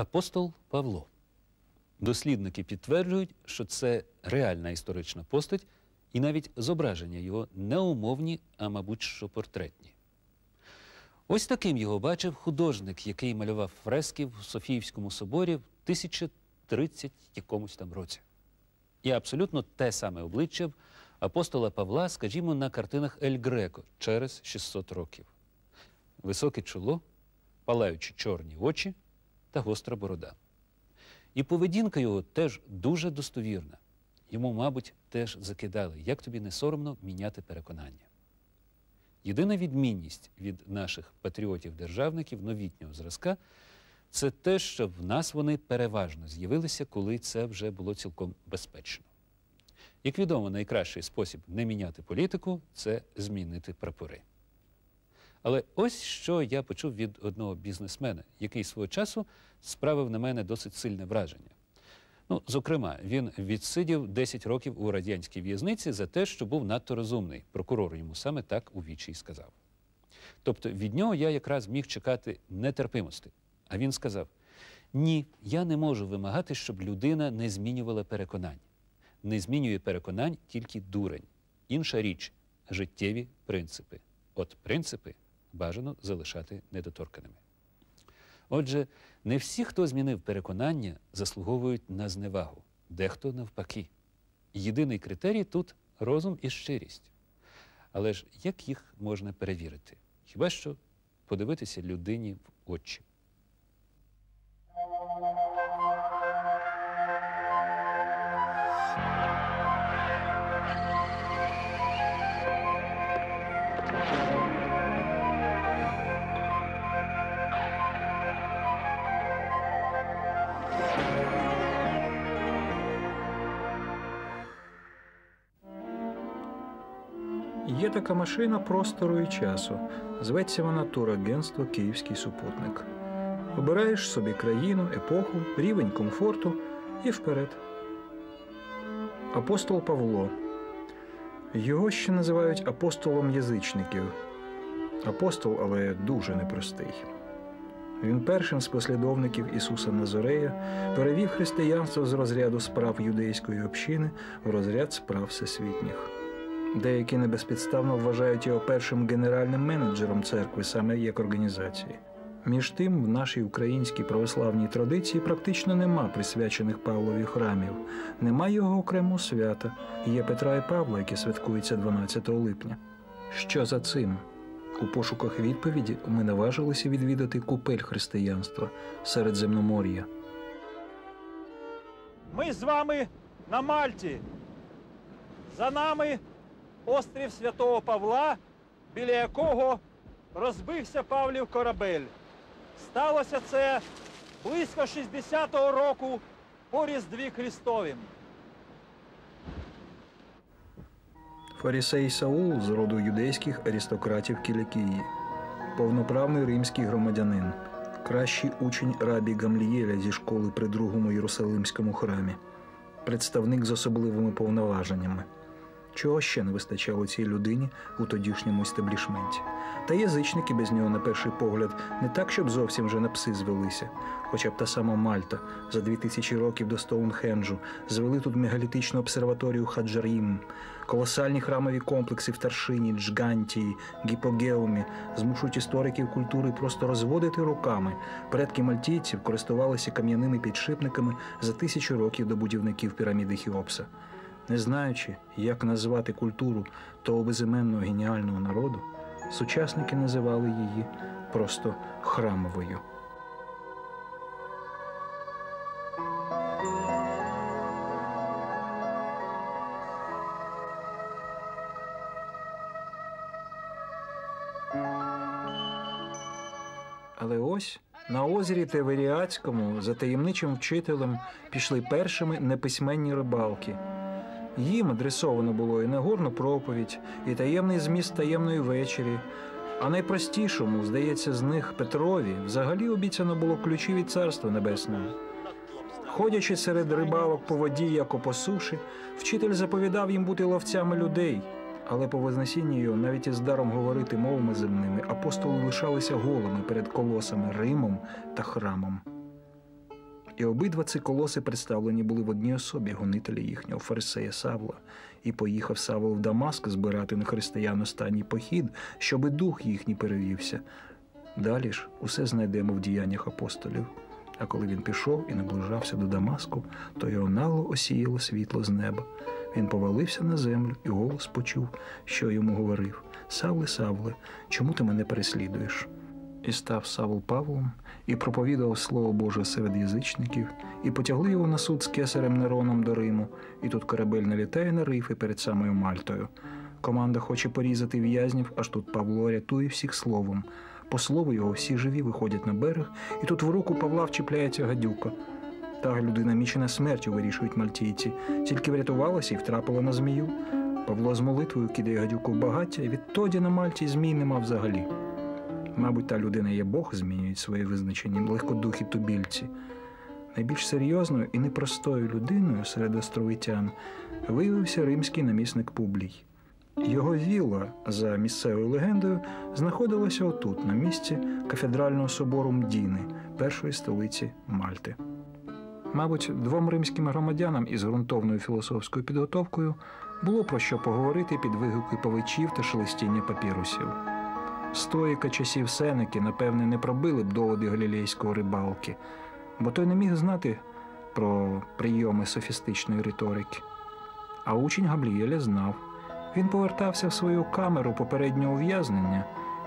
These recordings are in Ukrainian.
апостол Павло. Дослідники підтверджують, що це реальна історична постать, і навіть зображення його не умовні, а мабуть, що портретні. Ось таким його бачив художник, який малював фрески в Софіївському соборі в 1030 якомусь там році. І абсолютно те саме обличчя апостола Павла, скажімо, на картинах Ель Греко через 600 років. Високе чоло, палаючі чорні очі та гостра борода. І поведінка його теж дуже достовірна. Йому, мабуть, теж закидали, як тобі не соромно міняти переконання. Єдина відмінність від наших патріотів-державників новітнього зразка це те, що в нас вони переважно з'явилися, коли це вже було цілком безпечно. Як відомо, найкращий спосіб не міняти політику це змінити прапори. Але ось що я почув від одного бізнесмена, який свого часу справив на мене досить сильне враження. Ну, зокрема, він відсидів 10 років у радянській в'язниці за те, що був надто розумний. Прокурор йому саме так у вічі й сказав. Тобто від нього я якраз міг чекати нетерпимості. А він сказав: ні, я не можу вимагати, щоб людина не змінювала переконань. Не змінює переконань тільки дурень. Інша річ життєві принципи. От принципи бажано залишати недоторканими. Отже, не всі, хто змінив переконання, заслуговують на зневагу, дехто навпаки. Єдиний критерій тут розум і щирість. Але ж як їх можна перевірити? Хіба що подивитися людині в очі? Є така машина простору і часу. Зветься вона турагентство Київський супутник. Обираєш собі країну, епоху, рівень комфорту і вперед. Апостол Павло. Його ще називають апостолом язичників. Апостол, але дуже непростий. Він першим з послідовників Ісуса Назорея перевів християнство з розряду справ юдейської общини в розряд справ всесвітніх. Деякі небезпідставно вважають його першим генеральним менеджером церкви саме як організації. Між тим, в нашій українській православній традиції практично нема присвячених Павлові храмів, нема його окремого свята. Є Петра і Павла, які святкуються 12 липня. Що за цим? У пошуках відповіді ми наважилися відвідати купель християнства Середземномор'я. Ми з вами на Мальті. За нами острів Святого Павла, біля якого розбився Павлів корабель. Сталося це близько 60-го року по Різдві Христовім. Фарісей Саул з роду юдейських аристократів Кілікії, повноправний римський громадянин, кращий учень рабі Гамлієля зі школи при другому Єрусалимському храмі, представник з особливими повноваженнями. Чого ще не вистачало цій людині у тодішньому естаблішменті? Та язичники без нього, на перший погляд, не так, щоб зовсім вже на пси звелися. Хоча б та сама Мальта за дві тисячі років до Стоунхенджу звели тут мегалітичну обсерваторію Хаджарім, колосальні храмові комплекси в Таршині, Джгантії, Гіпогеумі змушують істориків культури просто розводити руками. Предки мальтійців користувалися кам'яними підшипниками за тисячу років до будівників піраміди Хіопса. Не знаючи, як назвати культуру того безіменного геніального народу, сучасники називали її просто храмовою. Але ось на озері Теверіацькому за таємничим вчителем пішли першими неписьменні рибалки. Їм адресовано було і нагорну проповідь, і таємний зміст таємної вечері. А найпростішому, здається, з них Петрові взагалі обіцяно було ключі від Царства Небесного. Ходячи серед рибалок по воді, як по суші, вчитель заповідав їм бути ловцями людей. Але по вознесінні навіть із даром говорити мовами земними, апостоли лишалися голими перед колосами Римом та храмом. І обидва ці колоси представлені були в одній особі гонителі їхнього фарисея Савла. І поїхав Савл в Дамаск збирати на християн останній похід, щоби дух їхній перевівся. Далі ж усе знайдемо в діяннях апостолів. А коли він пішов і наближався до Дамаску, то його нагло осіяло світло з неба. Він повалився на землю і голос почув, що йому говорив: Савле, Савле, чому ти мене переслідуєш? І став Савл Павлом, і проповідував Слово Боже серед язичників, і потягли його на суд з кесарем Нероном до Риму, і тут корабель налітає на рифи перед самою Мальтою. Команда хоче порізати в'язнів, аж тут Павло рятує всіх словом. По слову його всі живі виходять на берег, і тут в руку Павла вчіпляється гадюка. Та людина мічена смертю вирішують мальтійці, тільки врятувалася і втрапила на змію. Павло з молитвою кидає гадюку в багаття, і відтоді на Мальті змій нема взагалі. Мабуть, та людина є Бог, змінюють своє визначення легкодухі тубільці. Найбільш серйозною і непростою людиною серед островитян виявився римський намісник Публій. Його вілла, за місцевою легендою, знаходилася отут, на місці кафедрального собору Мдіни, першої столиці Мальти. Мабуть, двом римським громадянам із ґрунтовною філософською підготовкою було про що поговорити під вигуки павичів та шелестіння папірусів. Стоїка часів Сенеки, напевне, не пробили б доводи галілейського рибалки, бо той не міг знати про прийоми софістичної риторики. А учень Габлієля знав. Він повертався в свою камеру попереднього ув'язнення,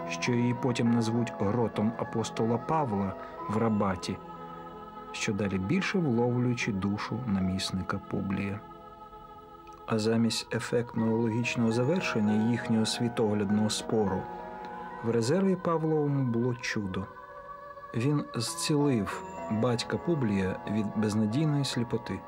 що її потім назвуть гротом апостола Павла в Рабаті, що далі більше вловлюючи душу намісника Публія. А замість ефектного логічного завершення їхнього світоглядного спору в резерві Павловому було чудо. Він зцілив батька Публія від безнадійної сліпоти.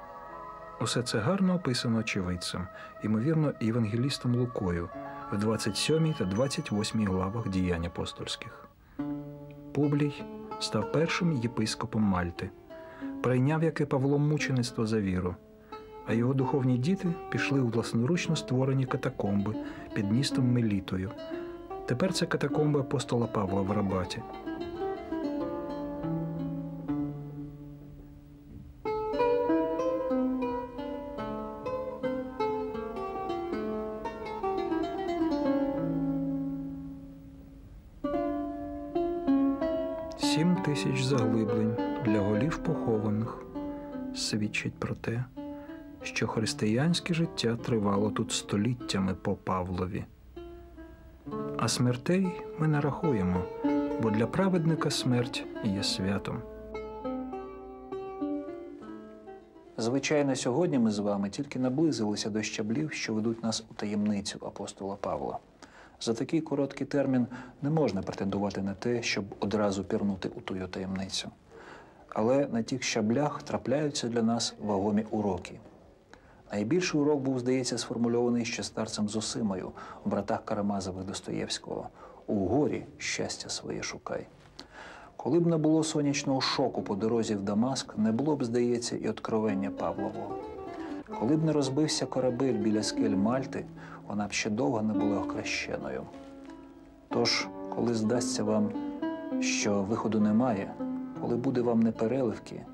Усе це гарно описано очевидцем, ймовірно, євангелістом Лукою в 27 та 28 главах діянь апостольських. Публій став першим єпископом Мальти, прийняв яке Павло мучеництво за віру, а його духовні діти пішли у власноручно створені катакомби під містом Мелітою. Тепер це катакомби апостола Павла в Рабаті. Сім тисяч заглиблень для голів похованих свідчить про те, що християнське життя тривало тут століттями по Павлові. А смертей ми не рахуємо, бо для праведника смерть є святом. Звичайно, сьогодні ми з вами тільки наблизилися до щаблів, що ведуть нас у таємницю апостола Павла. За такий короткий термін не можна претендувати на те, щоб одразу пірнути у тую таємницю. Але на тих щаблях трапляються для нас вагомі уроки. Найбільший урок був, здається, сформульований ще старцем Зосимою у братах Карамазових Достоєвського у горі щастя своє шукай. Коли б не було сонячного шоку по дорозі в Дамаск, не було б, здається, і откровення Павлового. Коли б не розбився корабель біля скель Мальти, вона б ще довго не була охрещеною. Тож, коли здасться вам, що виходу немає, коли буде вам непереливки,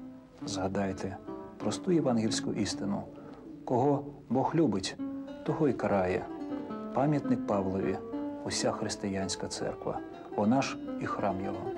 згадайте просту євангельську істину. Кого Бог любить, того й карає. Пам'ятник Павлові, уся християнська церква, вона ж і храм його.